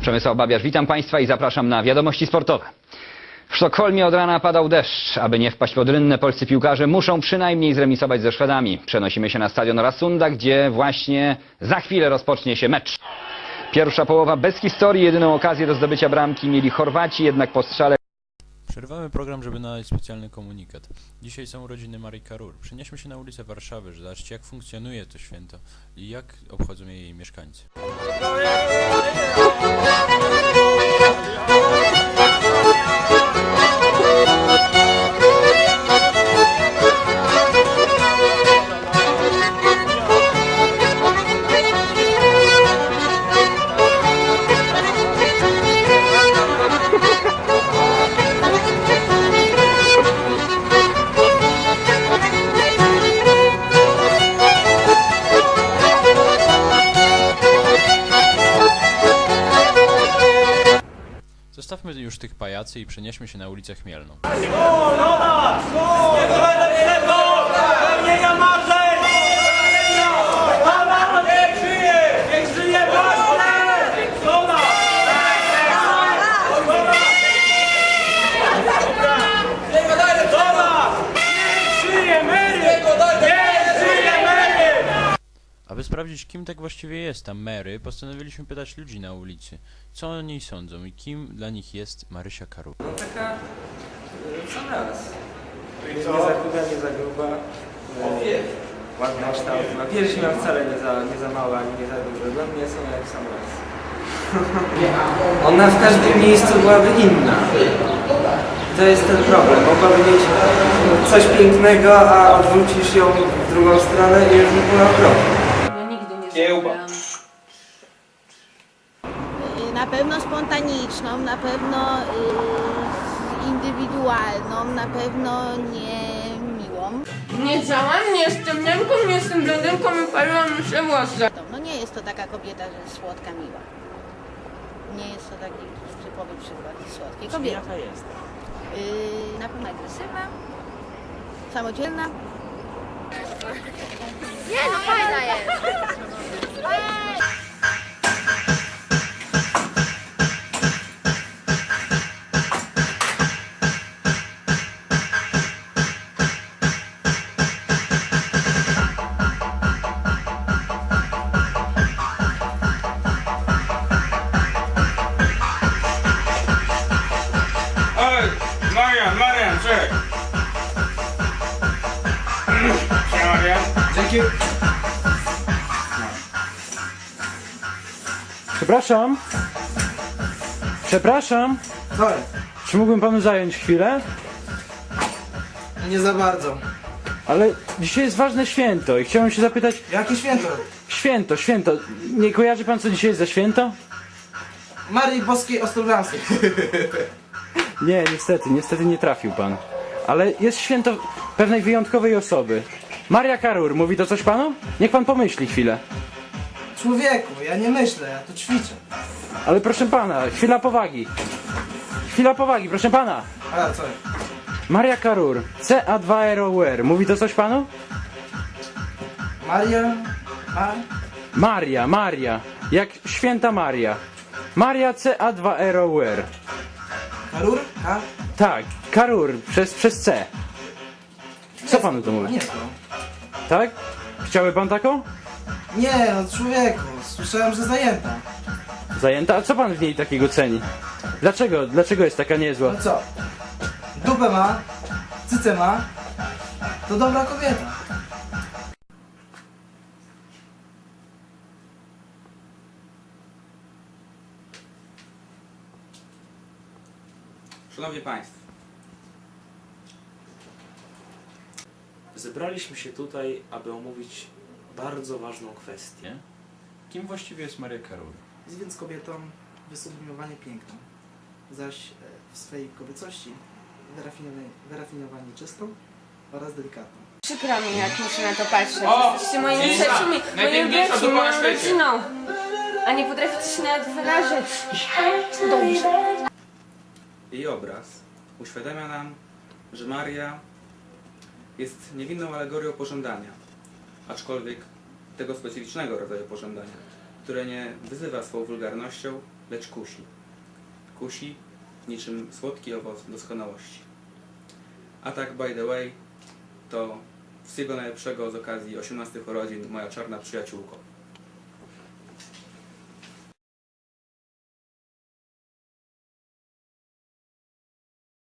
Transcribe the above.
Przemysław Babiarz, witam Państwa i zapraszam na wiadomości sportowe. W Sztokholmie od rana padał deszcz. Aby nie wpaść pod rynnę, polscy piłkarze muszą przynajmniej zremisować ze Szwedami. Przenosimy się na stadion Rasunda, gdzie właśnie za chwilę rozpocznie się mecz. Pierwsza połowa bez historii, jedyną okazję do zdobycia bramki mieli Chorwaci, jednak po strzale Przerwamy program, żeby nadać specjalny komunikat. Dzisiaj są urodziny Marii Karur. Przenieśmy się na ulicę Warszawy, żeby zobaczyć jak funkcjonuje to święto i jak obchodzą je jej mieszkańcy. Zostawmy już tych pajacy i przenieśmy się na ulicę Chmielną. Marzeń! Mama, niech żyje! Niech żyje Polska! Zgoda! Zgoda! Niech żyje Mary! Niech żyje Mary! Aby sprawdzić kim tak właściwie jest ta Mary, postanowiliśmy pytać ludzi na ulicy, co o niej sądzą i kim dla nich jest Marysia Karur. No taka y, w sam raz. Nie za chuda, nie za gruba. Y, ładny kształt. Ma piersi ma wcale nie za, nie za mała, ani nie za duże. Dla mnie są jak w sam raz. Ona w każdym miejscu byłaby inna. To jest ten problem. Mogłaby mieć coś pięknego, a odwrócisz ją w drugą stronę i już by była okropna. Nie Kiełba. Y, Na pewno spontaniczną, na pewno y, indywidualną, na pewno nie miłą. Nie działam, nie jestem Niemką, nie jestem blondynką i paliłam mi się włosy. No nie jest to taka kobieta, że jest słodka, miła. Nie jest to taki typowy przykład słodkiej kobiety. Jaka jest? Y, na pewno agresywna, samodzielna. Oj, Dzięki. Przepraszam. Przepraszam. Sorry. Czy mógłbym panu zająć chwilę? Nie za bardzo. Ale dzisiaj jest ważne święto i chciałem się zapytać. Jakie święto? Święto, święto. Nie kojarzy pan co dzisiaj jest za święto? Marii Boskiej Ostrogramskiej. Nie, niestety, niestety nie trafił pan. Ale jest święto pewnej wyjątkowej osoby. Maria Karur, mówi to coś panu? Niech pan pomyśli chwilę. Człowieku, ja nie myślę, ja tu ćwiczę. Ale proszę pana, chwila powagi. Chwila powagi, proszę pana. A, co? Maria Karur, CA2ROR, mówi to coś panu? Maria? Ma? Maria, Maria, jak święta Maria. Maria CA2ROR. Karur? Ka? Tak, Karur, przez, przez C. Co panu to A mówi? nie to. Tak? Chciałby pan taką? Nie, no człowieku, słyszałem, że zajęta. Zajęta? A co pan w niej takiego ceni? Dlaczego? Dlaczego jest taka niezła? No co? Dupę ma, cycę ma, to dobra kobieta. Szanowni Państwo, Zebraliśmy się tutaj, aby omówić bardzo ważną kwestię. Kim właściwie jest Maria Karur? Jest więc kobietą wysublimowanie piękną, zaś e, w swej kobiecości wyrafinowanie, wyrafinowanie czystą oraz delikatną. Przykro mi, jak muszę na to patrzeć. O! Jesteście moimi Lisa! przyjaciółmi, moimi Najpiękniejsza braćmi, dupa na moją świecie. rodziną. A nie potraficie się nawet wyrazić. Dobrze. jej obraz uświadamia nam, że Maria jest niewinną alegorią pożądania, aczkolwiek tego specyficznego rodzaju pożądania, które nie wyzywa swą wulgarnością, lecz kusi. Kusi niczym słodki owoc doskonałości. A tak, by the way, to wszystkiego najlepszego z okazji 18 urodzin, moja czarna przyjaciółko.